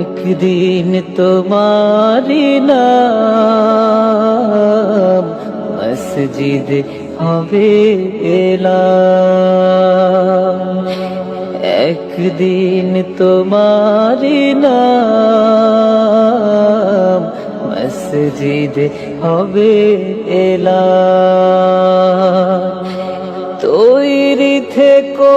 একদিন তোমারি নাম মসজিদ হবে এলাম। একদিন তোমারি নাম মসজিদ হবে এলাম। তৈরি থেকো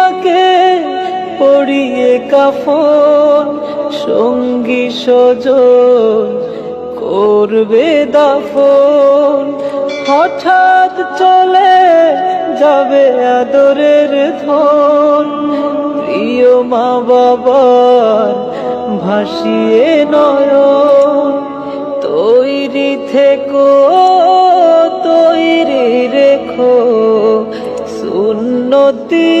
পড়িয়ে কাফন, সঙ্গী সজন করবে দাফন। হঠাৎ চলে যাবে আদরের ধন। প্রিয় মা বাবার ভাসিয়ে নয়ন। তৈরি থেকো, তৈরি রেখো। সুন্নতি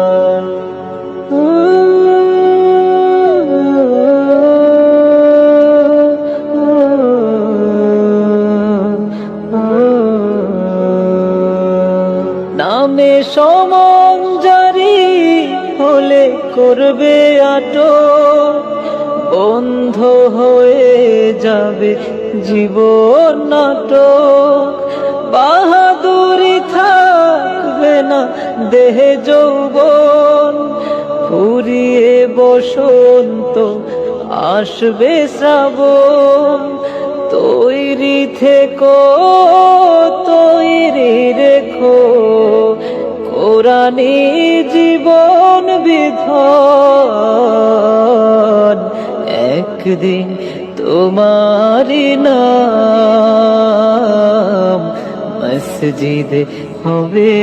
নামে সমন জারি হলে করবে আটো বন্ধ হয়ে যাবে জীবন নাটক। বাহাদুরি থাকবে না দেহে যৌবন। ফুরিয়ে বসন্ত আসবে শ্রাবণ। তৈরি থেকো কোরআনি জীবন বিধন একদিন তোমারি নাম মসজিদ হবে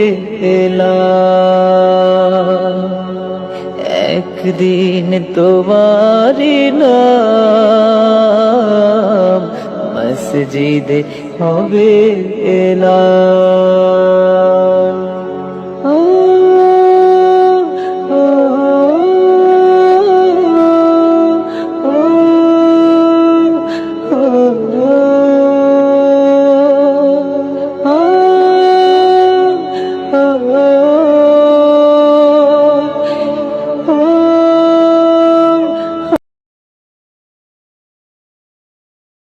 একদিন তোমারি নাম মসজিদ হবে এলাম।